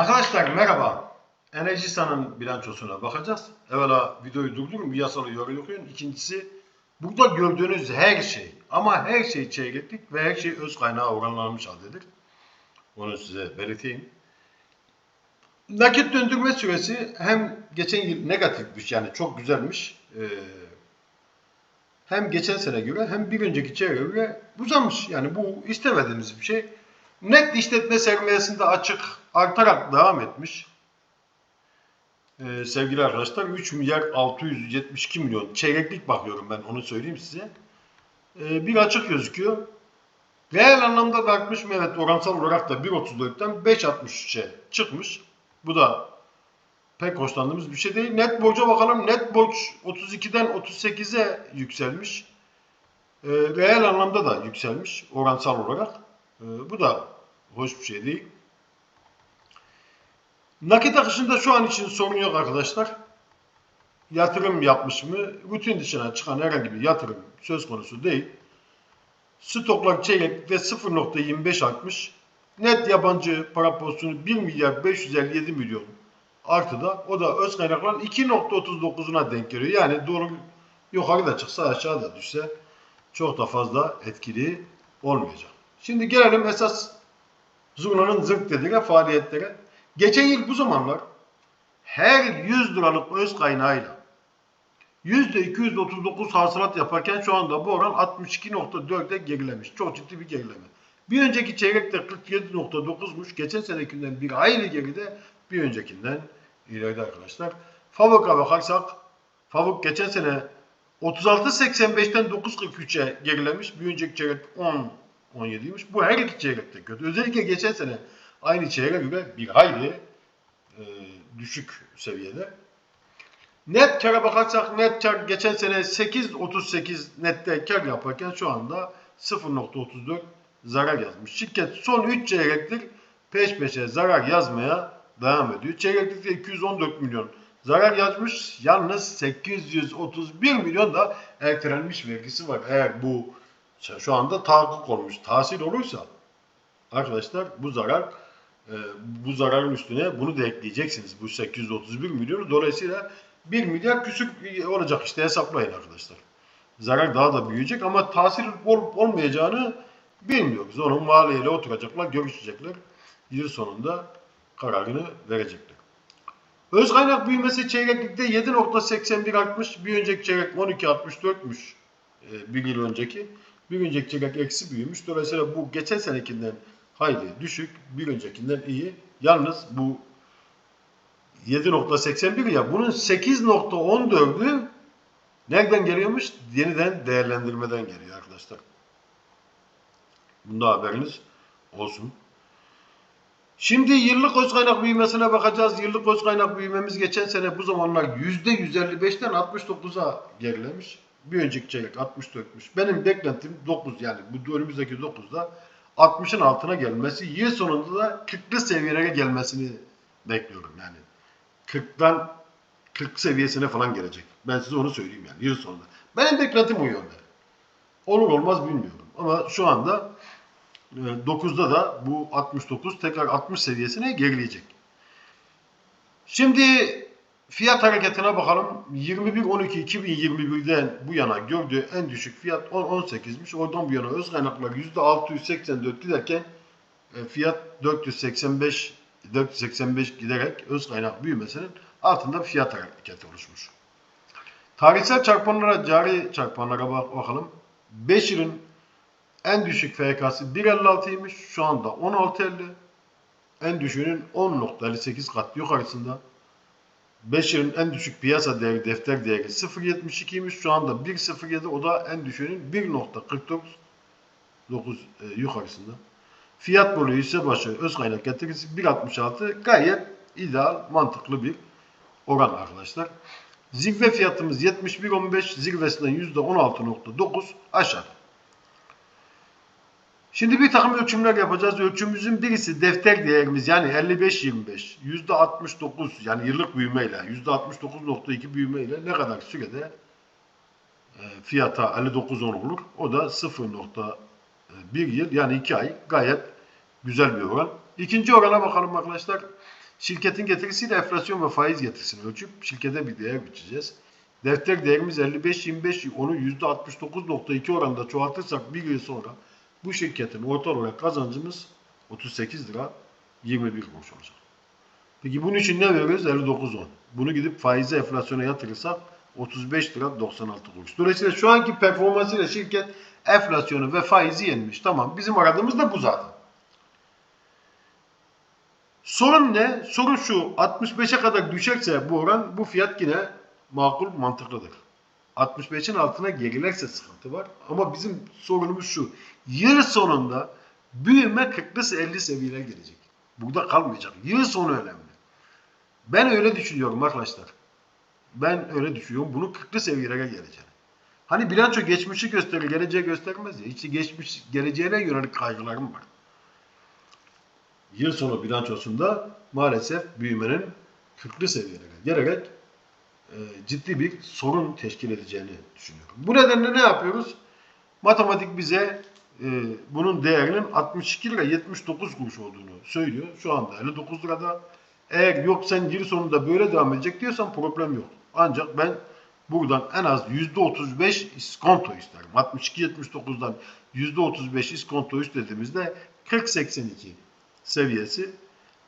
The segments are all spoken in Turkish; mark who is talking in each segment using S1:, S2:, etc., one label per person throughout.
S1: Arkadaşlar merhaba. Enerjisa'nın bilançosuna bakacağız. Evvela videoyu durdurun, bir yasalı yorum okuyun. İkincisi, burada gördüğünüz her şey ama her şey çeyreklik ve her şey öz kaynağı oranlanmış haldedir. Onu size belirteyim. Nakit döndürme süresi hem geçen yıl negatifmiş yani çok güzelmiş. Ee, hem geçen sene göre hem bir önceki çeyreye göre uzamış. Yani bu istemediğimiz bir şey. Net işletme sermayesinde açık artarak devam etmiş. Ee, sevgili arkadaşlar 3 milyar 672 milyon çeyreklik bakıyorum ben onu söyleyeyim size. Ee, bir açık gözüküyor. Reel anlamda da artmış mı? Evet oransal olarak da 1.34'ten 5.63'e çıkmış. Bu da pek hoşlandığımız bir şey değil. Net borca bakalım. Net borç 32'den 38'e yükselmiş. Ee, reel anlamda da yükselmiş oransal olarak. Ee, bu da hoş bir şey değil. Nakit akışında şu an için sorun yok arkadaşlar. Yatırım yapmış mı? Rutin dışına çıkan herhangi bir yatırım söz konusu değil. Stoklar çeyrekte 0.25 artmış. Net yabancı para pozisyonu 1 milyar 557 milyon artıda. O da öz kaynakların 2.39'una denk geliyor. Yani doğru yukarı da çıksa aşağı da düşse çok da fazla etkili olmayacak. Şimdi gelelim esas Zurna'nın zırt dediğine faaliyetlere. Geçen yıl bu zamanlar her 100 liralık öz kaynağıyla %239 hasılat yaparken şu anda bu oran 62.4'e gerilemiş. Çok ciddi bir gerileme. Bir önceki çeyrekte 47.9'muş. Geçen senekinden bir hayli geride bir öncekinden ileride arkadaşlar. Favuk'a bakarsak Favuk geçen sene 36.85'ten 9.43'e gerilemiş. Bir önceki çeyrek 10 17'ymiş. Bu her iki çeyrekte kötü. Özellikle geçen sene aynı çeyreğe göre bir hayli e, düşük seviyede. Net kara bakarsak net kar geçen sene 8.38 nette kar yaparken şu anda 0.34 zarar yazmış. Şirket son 3 çeyrektir peş peşe zarar yazmaya devam ediyor. Çeyreklikte 214 milyon zarar yazmış. Yalnız 831 milyon da ertelenmiş vergisi var. Eğer bu şu anda tahakkuk olmuş. Tahsil olursa arkadaşlar bu zarar e, bu zararın üstüne bunu da ekleyeceksiniz. Bu 831 milyonu dolayısıyla 1 milyar küsük olacak işte hesaplayın arkadaşlar. Zarar daha da büyüyecek ama tahsil olup olmayacağını bilmiyoruz. Onun maliyeyle oturacaklar, görüşecekler. Yıl sonunda kararını verecekler. Öz kaynak büyümesi çeyreklikte 7.81 artmış. Bir önceki çeyrek 12.64'müş. E, bir yıl önceki. Bir önceki çeyrek eksi büyümüş. Dolayısıyla bu geçen senekinden hayli düşük. Bir öncekinden iyi. Yalnız bu 7.81 ya bunun 8.14'ü nereden geliyormuş? Yeniden değerlendirmeden geliyor arkadaşlar. Bunda haberiniz olsun. Şimdi yıllık öz kaynak büyümesine bakacağız. Yıllık öz kaynak büyümemiz geçen sene bu zamanlar %155'ten 69'a gerilemiş. Bir önceki çeyrek 64'müş. Benim beklentim 9 yani bu önümüzdeki 9'da 60'ın altına gelmesi. Yıl sonunda da 40'lı seviyelere gelmesini bekliyorum yani. 40'dan 40 seviyesine falan gelecek. Ben size onu söyleyeyim yani yıl sonunda. Benim beklentim o yönde. Olur olmaz bilmiyorum. Ama şu anda 9'da da bu 69 tekrar 60 seviyesine gerileyecek. Şimdi fiyat hareketine bakalım. 21-12-2021'den bu yana gördüğü en düşük fiyat 18'miş. Oradan bu yana öz kaynaklar %684 giderken e, fiyat 485 485 giderek öz kaynak büyümesinin altında fiyat hareketi oluşmuş. Tarihsel çarpanlara, cari çarpanlara bakalım. 5 yılın en düşük FK'sı 1.56'ymış. Şu anda 16.50. En düşüğünün 10.58 kat yukarısında. 5 yılın en düşük piyasa değeri defter değeri 0.72'ymiş. Şu anda 1.07 o da en düşüğünün 1.49 9 e, yukarısında. Fiyat bölü hisse başı öz kaynak getirisi 1.66 gayet ideal mantıklı bir oran arkadaşlar. Zirve fiyatımız 71.15 zirvesinden %16.9 aşağı. Şimdi bir takım ölçümler yapacağız. Ölçümümüzün birisi defter değerimiz yani 55-25 %69 yani yıllık büyümeyle %69.2 büyümeyle ne kadar sürede e, fiyata 59.10 olur. O da 0.1 yıl yani 2 ay gayet güzel bir oran. İkinci orana bakalım arkadaşlar. Şirketin getirisiyle enflasyon ve faiz getirisini ölçüp şirkete bir değer biçeceğiz. Defter değerimiz 55-25 onu %69.2 oranında çoğaltırsak bir yıl sonra bu şirketin orta olarak kazancımız 38 lira 21 kuruş olacak. Peki bunun için ne veriyoruz? 59.10. Bunu gidip faize enflasyona yatırırsak 35 lira 96 kuruş. Dolayısıyla şu anki performansıyla şirket enflasyonu ve faizi yenmiş. Tamam bizim aradığımız da bu zaten. Sorun ne? Sorun şu 65'e kadar düşerse bu oran bu fiyat yine makul mantıklıdır. 65'in altına gerilerse sıkıntı var. Ama bizim sorunumuz şu. Yıl sonunda büyüme 40'lı 50 seviyeler gelecek. Burada kalmayacak. Yıl sonu önemli. Ben öyle düşünüyorum arkadaşlar. Ben öyle düşünüyorum. Bunu 40'lı seviyelere gelecek. Hani bilanço geçmişi gösterir, geleceği göstermez ya. İşte geçmiş, geleceğine yönelik kaygılarım var. Yıl sonu bilançosunda maalesef büyümenin 40'lı seviyelere gelerek ciddi bir sorun teşkil edeceğini düşünüyorum. Bu nedenle ne yapıyoruz? Matematik bize e, bunun değerinin 62 lira 79 kuruş olduğunu söylüyor. Şu anda 59 lirada. Eğer yok sen yıl sonunda böyle devam edecek diyorsan problem yok. Ancak ben buradan en az %35 iskonto isterim. 62-79'dan %35 iskonto istediğimizde 40-82 seviyesi.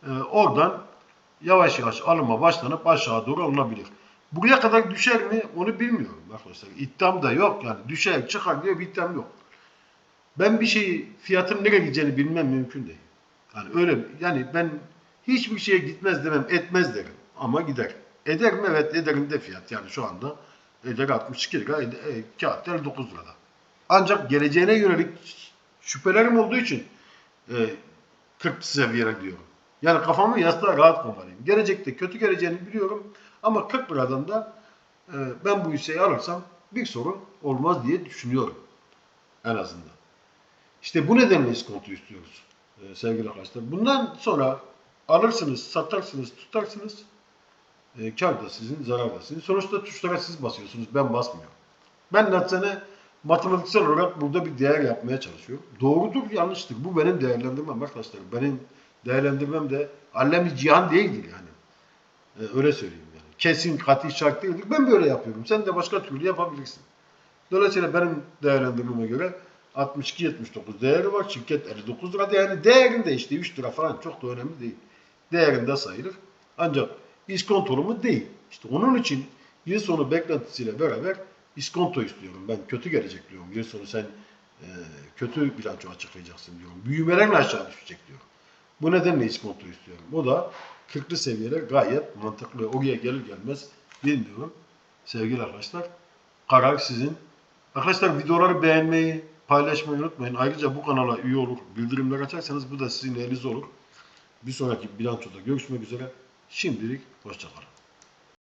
S1: E, oradan yavaş yavaş alıma başlanıp aşağı doğru alınabilir. Buraya kadar düşer mi onu bilmiyorum arkadaşlar. İddiam da yok yani düşer çıkar diye bir iddiam yok. Ben bir şeyi fiyatın nereye gideceğini bilmem mümkün değil. Yani öyle yani ben hiçbir şeye gitmez demem etmez derim ama gider. Eder mi? Evet ederim de fiyat yani şu anda eder 62 lira e, kağıt 59 lirada. Ancak geleceğine yönelik şüphelerim olduğu için e, 40 seviyeye diyorum. Yani kafamı yastığa rahat koymalıyım. Gelecekte kötü geleceğini biliyorum ama 40 liradan da e, ben bu hisseyi alırsam bir sorun olmaz diye düşünüyorum en azından. İşte bu nedenle iskonto istiyoruz e, sevgili arkadaşlar. Bundan sonra alırsınız, satarsınız, tutarsınız. E, kar da sizin, zarar da sizin. Sonuçta tuşlara siz basıyorsunuz, ben basmıyorum. Ben naçizane matematiksel olarak burada bir değer yapmaya çalışıyorum. Doğrudur, yanlıştır. Bu benim değerlendirmem arkadaşlar. Benim değerlendirmem de allem cihan değildir yani. E, öyle söyleyeyim. Kesin, katı şart değildir. Ben böyle yapıyorum. Sen de başka türlü yapabilirsin. Dolayısıyla benim değerlendirmeme göre 62-79 değeri var. Şirket 59 lira. Yani değerinde işte 3 lira falan çok da önemli değil. Değerinde sayılır. Ancak iskontolu mu değil. İşte onun için yıl sonu beklentisiyle beraber iskonto istiyorum. Ben kötü gelecek diyorum. Yıl sonu sen e, kötü bilanço açıklayacaksın diyorum. Büyümelerin aşağı düşecek diyorum. Bu nedenle iskonto istiyorum. O da 40'lı seviyeler gayet mantıklı. Oraya gelir gelmez bilmiyorum. Sevgili arkadaşlar karar sizin. Arkadaşlar videoları beğenmeyi, paylaşmayı unutmayın. Ayrıca bu kanala üye olur, bildirimler açarsanız bu da sizin elinizde olur. Bir sonraki bilançoda görüşmek üzere. Şimdilik hoşçakalın.